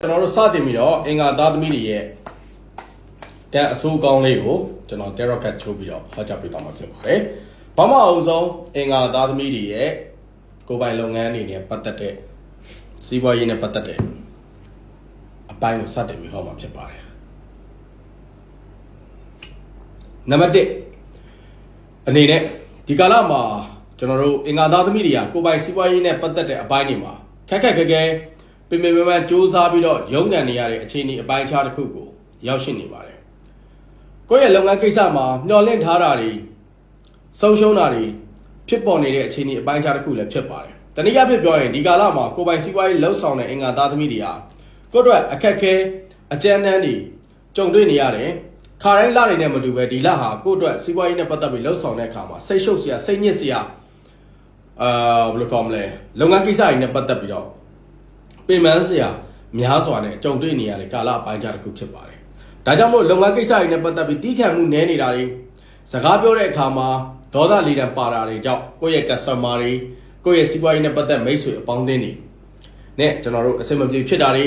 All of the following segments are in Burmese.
ကျွန်တော်တို့စတင်ပြီးတော့အင်္ဂါသားသမီးတွေရဲ့တန်အစိုးကောင်းလေးကိုကျွန်တော် tarot card ချိုးပြီးတော့ဟောကြားပေးသွားမှာဖြစ်ပါတယ်။ဘာမှအအောင်ဆုံးအင်္ဂါသားသမီးတွေရဲ့ကိုယ်ပိုင်လုပ်ငန်းတွေနဲ့ပတ်သက်တဲ့စီးပွားရေးနဲ့ပတ်သက်တဲ့အပိုင်းကိုစတင်ပြီးဟောမှာဖြစ်ပါတယ်။နံပါတ်1အနေနဲ့ဒီကာလမှာကျွန်တော်တို့အင်္ဂါသားသမီးတွေကကိုယ်ပိုင်စီးပွားရေးနဲ့ပတ်သက်တဲ့အပိုင်းတွေမှာခက်ခက်ခဲခဲ ပင်ပင်ပန်းပန်းစူးစမ်းပြီးတော့ရုန်းကန်နေရတဲ့အခြေအနေအပိုင်းခြားတစ်ခုကိုရောက်ရှိနေပါတယ်။ကိုယ့်ရဲ့လုပ်ငန်းကိစ္စမှာမျှော်လင့်ထားတာတွေဆုံးရှုံးတာတွေဖြစ်ပေါ်နေတဲ့အခြေအနေအပိုင်းခြားတစ်ခုလည်းဖြစ်ပါတယ်။တနည်းအားဖြင့်ပြောရင်ဒီကာလမှာကိုယ်ပိုင်စီးပွားရေးလှုပ်ဆောင်တဲ့အင်္ဂါသားသမီးတွေဟာကိုယ့်အတွက်အခက်ခဲအကြမ်းတမ်းတွေကြုံတွေ့နေရတယ်။ခါတိုင်းလတွေနဲ့မတူပဲဒီလဟာကိုယ့်အတွက်စီးပွားရေးနဲ့ပတ်သက်ပြီးလှုပ်ဆောင်တဲ့အခါမှာစိတ်ရှုပ်စရာစိတ်ညစ်စရာအာဘယ်လိုကောင်းမလဲလုပ်ငန်းကိစ္စတွေနဲ့ပတ်သက်ပြီးတော့ ပင်ပန်းစရာများစွာနဲ့ကြုံတွေ့နေရတဲ့ကာလအပိုင်းခြားတစ်ခုဖြစ်ပါတယ်။ဒါကြောင့်မို့လုပ်ငန်းကိစ္စတွေနဲ့ပတ်သက်ပြီးတီးခတ်မှုနည်းနေတာတွေစကားပြောတဲ့အခါမှာဒေါသလေးတံပါတာတွေကြောင့်ကိုယ့်ရဲ့ customer တွေကိုယ့်ရဲ့စီးပွားရေးနဲ့ပတ်သက်မိတ်ဆွေအပေါင်းအသင်းတွေနဲ့ကျွန်တော်တို့အဆင်မပြေဖြစ်တာတွေ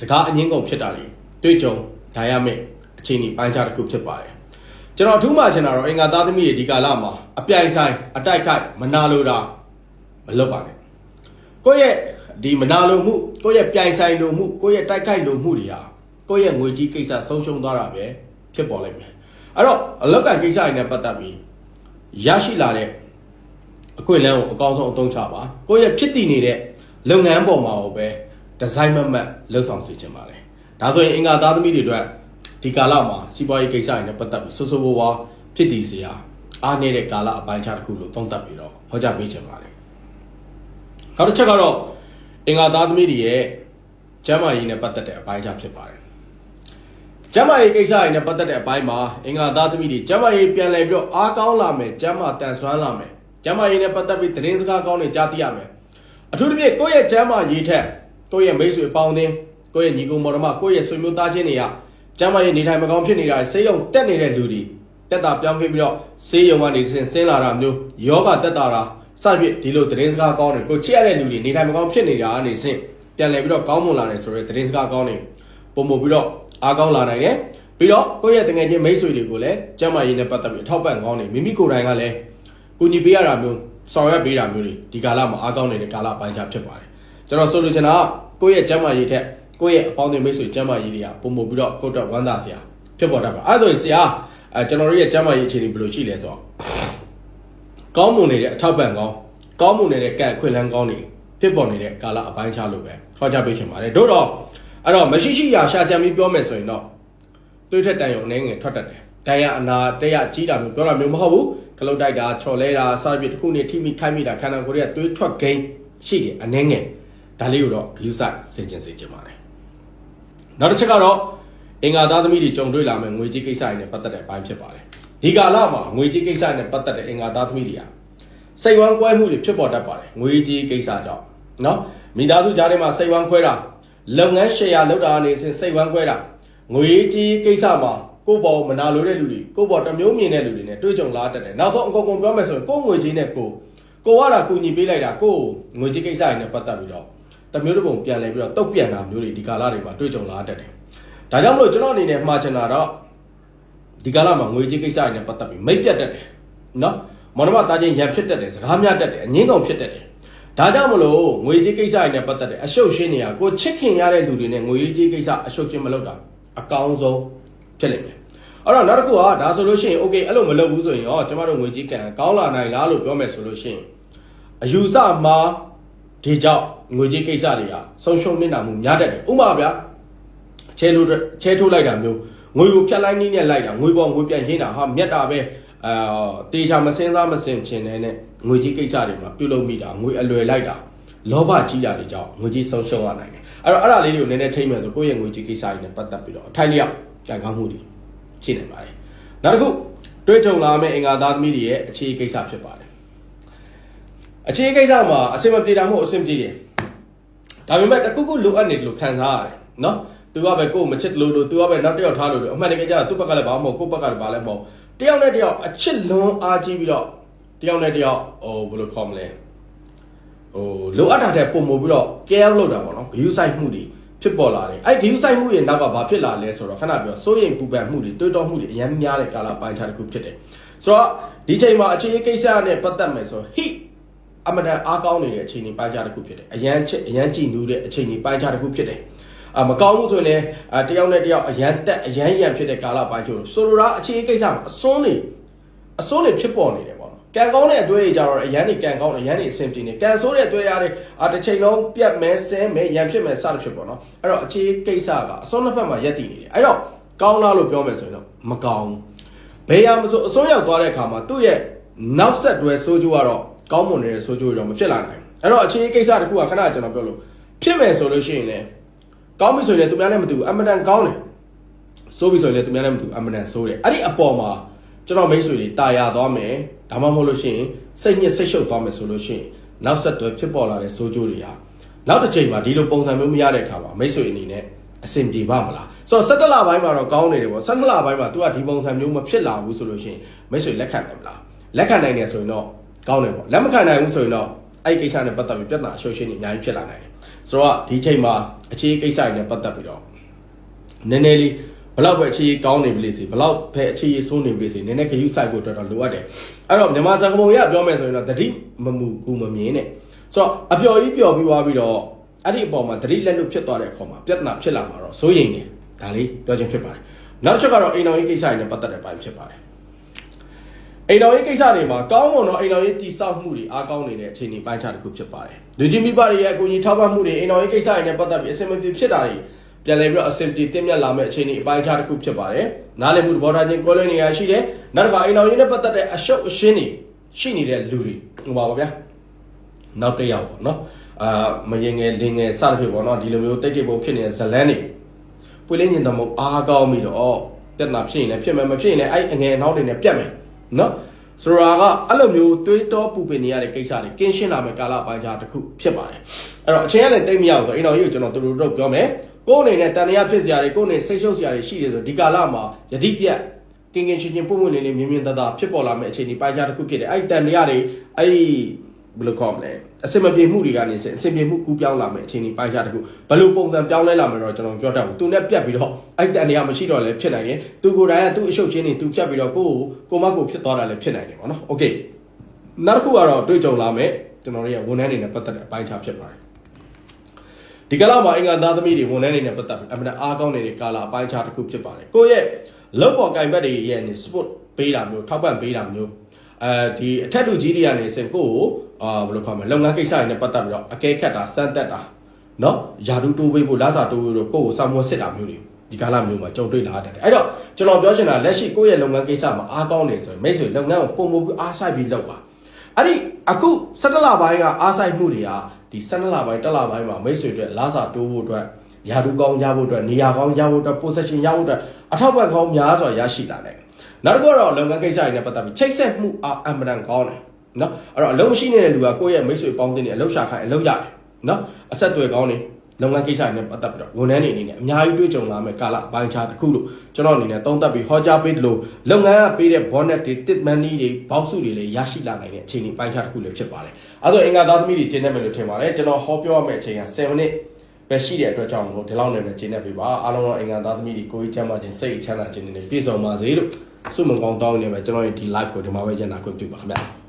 စကားအငင်းကုန်ဖြစ်တာတွေတွေ့ကြုံဒါရမယ့်အခြေအနေပိုင်းခြားတစ်ခုဖြစ်ပါတယ်။ကျွန်တော်အထူးမှချင်တာတော့အင်္ဂါသားသမီးတွေဒီကာလမှာအပြိုင်ဆိုင်အတိုက်ခိုက်မနာလိုတာမလုပ်ပါနဲ့။ကိုယ့်ရဲ့ ဒီမနာလိုမှုကိုယ့်ရဲ့ပြိုင်ဆိုင်လိုမှုကိုယ့်ရဲ့တိုက်ခိုက်လိုမှုတွေဟာကိုယ့်ရဲ့ငွေကြီးကိစ္စဆုံးရှုံးသွားတာပဲဖြစ်ပေါ်လိမ့်မယ်အဲ့တော့အလောက်ကကိစ္စတွေနဲ့ပတ်သက်ပြီးရရှိလာတဲ့အခွင့်အလမ်းကိုအကောင်းဆုံးအသုံးချပါကိုယ့်ရဲ့ဖြစ်တည်နေတဲ့လုပ်ငန်းပေါ်မှာကိုပဲဒီဇိုင်းမမတ်လှုပ်ဆောင်စေချင်ပါတယ်ဒါဆိုရင်အင်္ဂါသားသမီးတွေအတွက်ဒီကာလမှာစီးပွားရေးကိစ္စတွေနဲ့ပတ်သက်ပြီးစိုးစိုးဝါးဝါဖြစ်တည်စေရာအားနေတဲ့ကာလအပိုင်းခြားတစ်ခုလို့သုံးသပ်ပြီးတော့ဟောကြားပေးချင်ပါတယ်နောက်တစ်ချက်ကတော့ အင်္ဂါသားသမီးတွေရဲ့ကျမ်းမာရေးနဲ့ပတ်သက်တဲ့အပိုင်းခြားဖြစ်ပါတယ်။ကျမ်းမာရေးကိစ္စတွေနဲ့ပတ်သက်တဲ့အပိုင်းမှာအင်္ဂါသားသမီးတွေကျမ်းမာရေးပြန်လည်ပြီးတော့အားကောင်းလာမယ်ကျမ်းမာတန်ဆွမ်းလာမယ်ကျမ်းမာရေးနဲ့ပတ်သက်ပြီးသတင်းစကားကောင်းတွေကြားသိရမယ်။အထူးသဖြင့်ကိုယ့်ရဲ့ကျမ်းမာရေးထက်ကိုယ့်ရဲ့မိတ်ဆွေပေါင်းသင်းကိုယ့်ရဲ့ညီကိုမော်တော်မကိုယ့်ရဲ့ဆွေမျိုးသားချင်းတွေကကျမ်းမာရေးနေထိုင်မကောင်းဖြစ်နေတာဆေးရုံတက်နေတဲ့လူတွေတက်တာပြောင်းခဲ့ပြီးတော့ဆေးရုံကနေဆင်းဆင်းလာတာမျိုးယောဂတက်တာတာ စသဖြင့်ဒီလိုသတင်းစကားကောင်းတွေကိုချစ်ရတဲ့လူတွေနေထိုင်မကောင်းဖြစ်နေတာအနေဆင့်ပြန်လည်ပြီးတော့ကောင်းမွန်လာတယ်ဆိုတော့သတင်းစကားကောင်းတွေပုံမပြီးတော့အားကောင်းလာနိုင်တယ်ပြီးတော့ကိုယ့်ရဲ့တငယ်ချင်းမိတ်ဆွေတွေကိုလည်းကျမ်းမာရေးနဲ့ပတ်သက်ပြီးအထောက်ပံ့ကောင်းနေမိမိကိုယ်တိုင်ကလည်းကူညီပေးရတာမျိုးဆောင်ရွက်ပေးတာမျိုးတွေဒီကာလမှာအားကောင်းနေတဲ့ကာလပိုင်းခြားဖြစ်ပါတယ်ကျွန်တော်ဆိုလိုချင်တာကကိုယ့်ရဲ့ကျမ်းမာရေးထက်ကိုယ့်ရဲ့အပေါင်းအသင်းမိတ်ဆွေကျမ်းမာရေးတွေကပုံမပြီးတော့ကိုယ့်အတွက်ဝမ်းသာစရာဖြစ်ပေါ်တတ်ပါအဲ့ဒါဆိုရင်ဆရာအဲကျွန်တော်တို့ရဲ့ကျမ်းမာရေးအခြေအနေဘယ်လိုရှိလဲဆိုတော့ ကောင်းမွန်နေတဲ့အထောက်ပံ့ကောင်းကောင်းမွန်နေတဲ့ကံအခွင့်အလမ်းကောင်းတွေဖြစ်ပေါ်နေတဲ့ကာလအပိုင်းခြားလို့ပဲဟောကြားပေးချင်ပါတယ်တို့တော့အဲ့တော့မရှိရှိရာရှာကြံပြီးပြောမယ်ဆိုရင်တော့တွေးထက်တန်ရုံအနေငယ်ထွက်တတ်တယ်တန်ရအနာတက်ရကြီးတာမျိုးပြောတာမျိုးမဟုတ်ဘူးကလုတ်တိုက်တာချော်လဲတာစသဖြင့်တစ်ခုနဲ့ထိမိခိုက်မိတာခန္ဓာကိုယ်ရဲ့တွေးထွက်ဂိမ်းရှိတယ်အနေငယ်ဒါလေးကိုတော့ view site ဆင်ကျင်စေချင်ပါတယ်နောက်တစ်ချက်ကတော့အင်္ဂါသားသမီးတွေကြုံတွေ့လာမယ့်ငွေကြေးကိစ္စတွေနဲ့ပတ်သက်တဲ့အပိုင်းဖြစ်ပါတယ် ဒီကာလမှာငွေကြေးကိစ္စနဲ့ပတ်သက်တဲ့အင်္ဂါသားသမီးတွေကစိတ်ဝမ်းကွဲမှုတွေဖြစ်ပေါ်တတ်ပါတယ်ငွေကြေးကိစ္စကြောင့်နော်မိသားစုကြားထဲမှာစိတ်ဝမ်းခွဲတာလုပ်ငန်းရှယ်ယာလုပ်တာအနေနဲ့စိတ်ဝမ်းခွဲတာငွေကြေးကိစ္စမှာကိုယ့်ဘောမနာလိုတဲ့လူတွေကိုယ့်ဘောတစ်မျိုးမြင်တဲ့လူတွေနဲ့တွေ့ကြုံလာတတ်တယ်နောက်ဆုံးအကုန်ကုန်ပြောမယ်ဆိုရင်ကိုယ့်ငွေကြေးနဲ့ကိုယ်ကိုကတာကူညီပေးလိုက်တာကိုယ့်ငွေကြေးကိစ္စတွေနဲ့ပတ်သက်ပြီးတော့တမျိုးတစ်ပုံပြန်လဲပြီးတော့တုတ်ပြန်တာမျိုးတွေဒီကာလတွေမှာတွေ့ကြုံလာတတ်တယ်ဒါကြောင့်မလို့ကျွန်တော်အနေနဲ့မှားချင်တာတော့ ဒီကာလမှာငွေကြေးကိစ္စတွေနဲ့ပတ်သက်ပြီးမိတ်ပြတ်တတ်တယ်နော်မော်နမတာချင်းရံဖြစ်တတ်တယ်စကားများတတ်တယ်အငင်းကောင်ဖြစ်တတ်တယ်ဒါကြောင့်မလို့ငွေကြေးကိစ္စတွေနဲ့ပတ်သက်တဲ့အရှုပ်ရှင်းနေရကိုချစ်ခင်ရတဲ့လူတွေနဲ့ငွေကြေးကိစ္စအရှုပ်ရှင်းမလုပ်တာအကောင်းဆုံးဖြစ်လိမ့်မယ်အဲ့တော့နောက်တစ်ခုကဒါဆိုလို့ရှိရင် okay အဲ့လိုမလုပ်ဘူးဆိုရင်ရောကျမတို့ငွေကြေးကံကောင်းလာနိုင်လားလို့ပြောမယ်ဆိုလို့ရှိရင်အယူဆမှာဒီကြောင့်ငွေကြေးကိစ္စတွေကဆုံးရှုံးနေတာမှုများတတ်တယ်ဥပမာဗျာချဲလို့ချဲထိုးလိုက်တာမျိုး ငွေကိုဖြတ်လိုက်နည်းနဲ့လိုက်တာငွေပေါ်ငွေပြန်ရင်းတာဟာမြတ်တာပဲအာတေချာမစင်းစားမစင်ချင်တဲ့နဲ့ငွေကြီးကိစ္စတွေမှာပြုလုပ်မိတာငွေအလွယ်လိုက်တာလောဘကြီးတာတွေကြောင့်ငွေကြီးဆုံးရှုံးရနိုင်တယ်အဲ့တော့အဲ့ဒါလေးတွေကိုနည်းနည်းထိမ့်မယ်ဆိုကိုယ့်ရဲ့ငွေကြီးကိစ္စတွေနဲ့ပတ်သက်ပြီးတော့အထိုက်လျောက်ကြံကောင်းမှုတွေရှိနေပါတယ်နောက်တစ်ခုတွေးကြုံလာမယ့်အင်္ဂါသားသမီးတွေရဲ့အခြေကိစ္စဖြစ်ပါတယ်အခြေကိစ္စမှာအဆင်မပြေတာမဟုတ်အဆင်ပြေတယ်ဒါပေမဲ့တခုခုလိုအပ်နေတယ်လို့ခံစားရတယ်နော် သူကပဲကိုယ်မချစ်လို့လို့သူကပဲနောက်တစ်ယောက်ထားလို့လို့အမှန်တကယ်ကျတော့သူ့ဘက်ကလည်းဘာမှမဟုတ်ကိုယ့်ဘက်ကလည်းဘာလည်းမဟုတ်တယောက်နဲ့တယောက်အချစ်လွန်အားကြီးပြီးတော့တယောက်နဲ့တယောက်ဟိုဘယ်လိုခေါ်မလဲဟိုလိုအပ်တာတဲ့ပုံမပြီးတော့ care လုပ်တာပေါ့နော် view site မှုတွေဖြစ်ပေါ်လာတယ်အဲ့ဒီ view ဆိုင်မှုတွေနောက်ကဘာဖြစ်လာလဲဆိုတော့ခဏပြောစိုးရိမ်ပူပန်မှုတွေတွေးတောမှုတွေအများများတဲ့ကာလပိုင်းခြားတစ်ခုဖြစ်တယ်ဆိုတော့ဒီချိန်မှာအခြေအကိစ္စနဲ့ပတ်သက်မယ်ဆိုတော့ hit အမတန်အားကောင်းနေတဲ့အချိန်ကြီးပိုင်းခြားတစ်ခုဖြစ်တယ်အရန်ချစ်အရန်ကြည်နူးတဲ့အချိန်ကြီးပိုင်းခြားတစ်ခုဖြစ်တယ်အ မကောင်းမှုဆိုရင်လည်းအတယောက်နဲ့တယောက်အရန်တက်အရန်ရန်ဖြစ်တဲ့ကာလပိုင်းချို့ဆိုလိုတာအခြေအကိစ္စမှာအစွန်းနေအစွန်းနေဖြစ်ပေါ်နေတယ်ပေါ့နော်ကံကောင်းတဲ့အတွေ့အကြတော့အရန်နေကံကောင်းတယ်အရန်နေအဆင်ပြေနေကံဆိုးတဲ့အတွေ့ရတဲ့အာတစ်ချိန်လုံးပြတ်မဲဆဲမဲရန်ဖြစ်မဲစသဖြင့်ပေါ့နော်အဲ့တော့အခြေကိစ္စကအစွန်းတစ်ဖက်မှာရက်တည်နေတယ်အဲ့တော့ကောင်းလားလို့ပြောမယ်ဆိုရင်တော့မကောင်းဘယ်ရမဆိုအစွန်းရောက်သွားတဲ့အခါမှာသူ့ရဲ့နောက်ဆက်တွဲဆိုးကျိုးကတော့ကောင်းမွန်နေတဲ့ဆိုးကျိုးတွေတော့မဖြစ်လာနိုင်ဘူးအဲ့တော့အခြေကိစ္စတစ်ခုကခဏကျွန်တော်ပြောလို့ဖြစ်မယ်ဆိုလို့ရှိရင်လည်း ကောင်းပြီဆိုရင်လည်းသူများလည်းမတူဘူးအမှန်တန်ကောင်းတယ်စိုးပြီဆိုရင်လည်းသူများလည်းမတူဘူးအမှန်တန်စိုးတယ်အဲ့ဒီအပေါ်မှာကျွန်တော်မိတ်ဆွေတွေတာယာသွားမယ်ဒါမှမဟုတ်လို့ရှိရင်စိတ်ညစ်စိတ်ရှုပ်သွားမယ်ဆိုလို့ရှိရင်နောက်ဆက်တွဲဖြစ်ပေါ်လာတဲ့စိုးကျိုးတွေဟာနောက်တစ်ချိန်မှာဒီလိုပုံစံမျိုးမရတဲ့အခါမှာမိတ်ဆွေအနေနဲ့အဆင်ပြေပါမလားဆိုတော့17လပိုင်းမှာတော့ကောင်းနေတယ်ပေါ့17လပိုင်းမှာ तू ကဒီပုံစံမျိုးမဖြစ်လာဘူးဆိုလို့ရှိရင်မိတ်ဆွေလက်ခံတယ်မလားလက်ခံနိုင်တယ်ဆိုရင်တော့ကောင်းတယ်ပေါ့လက်မခံနိုင်ဘူးဆိုရင်တော့အဲ့ဒီကိစ္စနဲ့ပတ်သက်ပြီးပြဿနာအရှုပ်ရှင်းနေအများကြီးဖြစ်လာနိုင်တယ် ဆိုတော့ဒီချိန်မှာအခြေကိစ္စတွေနဲ့ပတ်သက်ပြီးတော့နည်းနည်းလေးဘလောက်ပဲအခြေကောင်းနေပြီလေစီဘလောက်ပဲအခြေဆိုးနေပြီလေစီနည်းနည်းခရူးဆိုင်ဖို့အတွက်တော့လိုအပ်တယ်အဲ့တော့မြန်မာစံကပုံရပြောမယ်ဆိုရင်တော့တတိမမူကူမမြင်နဲ့ဆိုတော့အပျော်ကြီးပျော်ပြီးသွားပြီးတော့အဲ့ဒီအပေါ်မှာတတိလက်လွတ်ဖြစ်သွားတဲ့အခါမှာပြဿနာဖြစ်လာမှာတော့စိုးရိမ်နေဒါလေးပြောချင်းဖြစ်ပါတယ်နောက်တစ်ချက်ကတော့အိမ်တော်ရေးကိစ္စတွေနဲ့ပတ်သက်တဲ့ပိုင်းဖြစ်ပါတယ် အိမ်တော်ရေးကိစ္စတွေမှာကောင်းမွန်သောအိမ်တော်ရေးတည်ဆောက်မှုတွေအားကောင်းနေတဲ့အခြေအနေပိုင်းခြားတစ်ခုဖြစ်ပါတယ်လူကြီးမိဘတွေရဲ့အကူအညီထောက်ပံ့မှုတွေအိမ်တော်ရေးကိစ္စတွေနဲ့ပတ်သက်ပြီးအဆင်မပြေဖြစ်တာတွေပြန်လည်ပြီးတော့အဆင်ပြေတင်မြတ်လာမယ့်အခြေအနေအပိုင်းအခြားတစ်ခုဖြစ်ပါတယ်။နားလည်မှုသဘောထားချင်းကိုယ်လွင်နေရရှိတယ်။နောက်တစ်ခါအိမ်တော်ရင်းနဲ့ပတ်သက်တဲ့အရှုပ်အရှင်းတွေရှိနေတဲ့လူတွေဟိုပါပါဗျာ။နောက်တစ်ယောက်ပေါ့နော်။အာမရင်ငယ်လင်ငယ်စသဖြင့်ပေါ့နော်ဒီလိုမျိုးတိတ်တိတ်ပုံဖြစ်နေတဲ့ဇလန်းတွေပွေလင်းညင်တော်မူအားကောင်းပြီးတော့ပြဿနာဖြစ်ရင်လည်းဖြစ်မယ်မဖြစ်ရင်လည်းအဲ့အငယ်အနောက်တွေနဲ့ပြတ်မယ် နော်။ဆိုတော့ကအဲ့လိုမျိုးတွေးတောပူပင်နေရတဲ့ကိစ္စတွေကင်းရှင်းလာမယ့်ကာလပိုင်းခြားတစ်ခုဖြစ်ပါတယ်။အဲ့တော့အချိန်ကလည်းတိတ်မရဘူးဆိုအိမ်တော်ကြီးကိုကျွန်တော်တူတူတော့ပြောမယ်။ကိုယ်အနေနဲ့တန်တရားဖြစ်စရာတွေကိုယ်အနေစိတ်ရှုပ်စရာတွေရှိတယ်ဆိုဒီကာလမှာယတိပြတ်ကင်ကင်ချင်းချင်းပုံပွင့်လေးလေးမြင်းမြင်းသားသားဖြစ်ပေါ်လာမယ့်အခြေအနေပိုင်းခြားတစ်ခုဖြစ်တယ်အဲ့ဒီတန်တရားတွေအဲ့ဒီ ဘယ်လိုခေါ်မလဲအစင်မပြေမှုတွေကနေအစင်ပြေမှုကူးပြောင်းလာမယ့်အခြေအနေပိုင်းခြားတစ်ခုဘယ်လိုပုံစံပြောင်းလဲလာမယ်တော့ကျွန်တော်ပြောတတ်ဘူးသူနဲ့ပြတ်ပြီးတော့အဲ့ဒီတန်တရားမရှိတော့လည်းဖြစ်နိုင်တယ်သူကိုယ်တိုင်ကသူ့အရှုပ်ချင်းတွေသူဖြတ်ပြီးတော့ကိုယ့်ကိုကိုမကိုဖြစ်သွားတာလည်းဖြစ်နိုင်တယ်ပေါ့နော်โอเคနောက်တစ်ခုကတော့တွေ့ကြုံလာမယ့်ကျွန်တော်တို့ရဲ့ဝန်ထမ်းတွေနဲ့ပတ်သက်တဲ့အပိုင်းခြားဖြစ်ပါတယ် ဒီကလာမှာအင်္ဂါသားသမီးတွေဝန်ထမ်းတွေနဲ့ပတ်သက်ပြီးအမှန်တအားကောင်းနေတဲ့ကာလာအပိုင်းခြားတစ်ခုဖြစ်ပါတယ်ကိုယ့်ရဲ့လောက်ပေါ်ကင်ဘက်တွေရဲ့နေ sport ပေးတာမျိုးထောက်ပံ့ပေးတာမျိုး အဲဒီအထက်လူကြီးတွေကနေစင်ကိုယ့်ကိုအာဘယ်လိုခေါ်မလဲလုပ်ငန်းကိစ္စတွေနဲ့ပတ်သက်ပြီးတော့အကဲခတ်တာစမ်းသက်တာเนาะယာဒူတိုးပေးဖို့လာစာတိုးပေးလို့ကိုယ့်ကိုစာမွေးစစ်တာမျိုးတွေဒီကာလမျိုးမှာကြုံတွေ့လာတတ်တယ်အဲ့တော့ကျွန်တော်ပြောချင်တာလက်ရှိကိုယ့်ရဲ့လုပ်ငန်းကိစ္စမှာအားကောင်းနေဆိုရင်မိတ်ဆွေလုပ်ငန်းကိုပုံမပြီးအားဆိုင်ပြီးလုပ်ပါအဲ့ဒီအခု17လပိုင်းကအားဆိုင်မှုတွေကဒီ17လပိုင်းတက်လပိုင်းမှာမိတ်ဆွေတွေလာစာတိုးဖို့အတွက်ယာဒူကောင်းရဖို့အတွက်နေရာကောင်းရဖို့အတွက် position ရဖို့အတွက်အထောက်ပံ့ကောင်းများစွာရရှိလာတယ် နောက်တစ်ခုကတော့လုပ်ငန်းကိစ္စတွေနဲ့ပတ်သက်ပြီးချိတ်ဆက်မှုအားအမှန်တန်ကောင်းတယ်နော်အဲ့တော့အလုံးမရှိနေတဲ့လူကကိုယ့်ရဲ့မိတ်ဆွေပေါင်းတင်နေအလုံးရှာခိုင်းအလုံးရတယ်နော်အဆက်အသွယ်ကောင်းနေလုပ်ငန်းကိစ္စတွေနဲ့ပတ်သက်ပြီးတော့ဝန်ထမ်းတွေအနေနဲ့အများကြီးတွေ့ကြုံလာမယ့်ကာလအပိုင်းခြားတစ်ခုလို့ကျွန်တော်အနေနဲ့သုံးသပ်ပြီးဟောကြားပေးတယ်လို့လုပ်ငန်းကပေးတဲ့ bonus တွေ tip money တွေဘောက်စုတွေလည်းရရှိလာနိုင်တဲ့အခြေအနေပိုင်းခြားတစ်ခုလည်းဖြစ်ပါတယ်အဲဒါဆိုအင်္ဂါသားသမီးတွေကျင်းနေမယ်လို့ထင်ပါတယ်ကျွန်တော်ဟောပြောရမယ့်အချိန်က7 minute ပဲရှိတဲ့အတွက်ကြောင့်မလို့ဒီလောက်နဲ့ပဲကျင်းနေပြီပါအားလုံးတော့အင်္ဂါသားသမီးတွေကိုကြီးချမ်းသာခြင်းစိတ်ချမ်းသာခြင်းတွေနဲ့ပြည့်စုံပါစေလို့ ဆုမွန်ကောင်းတောင်းနေမယ်ကျွန်တော်ရဲ့ဒီ live ကိုဒီမှာပဲညနာခွင့်ပြုပါခင်ဗျာ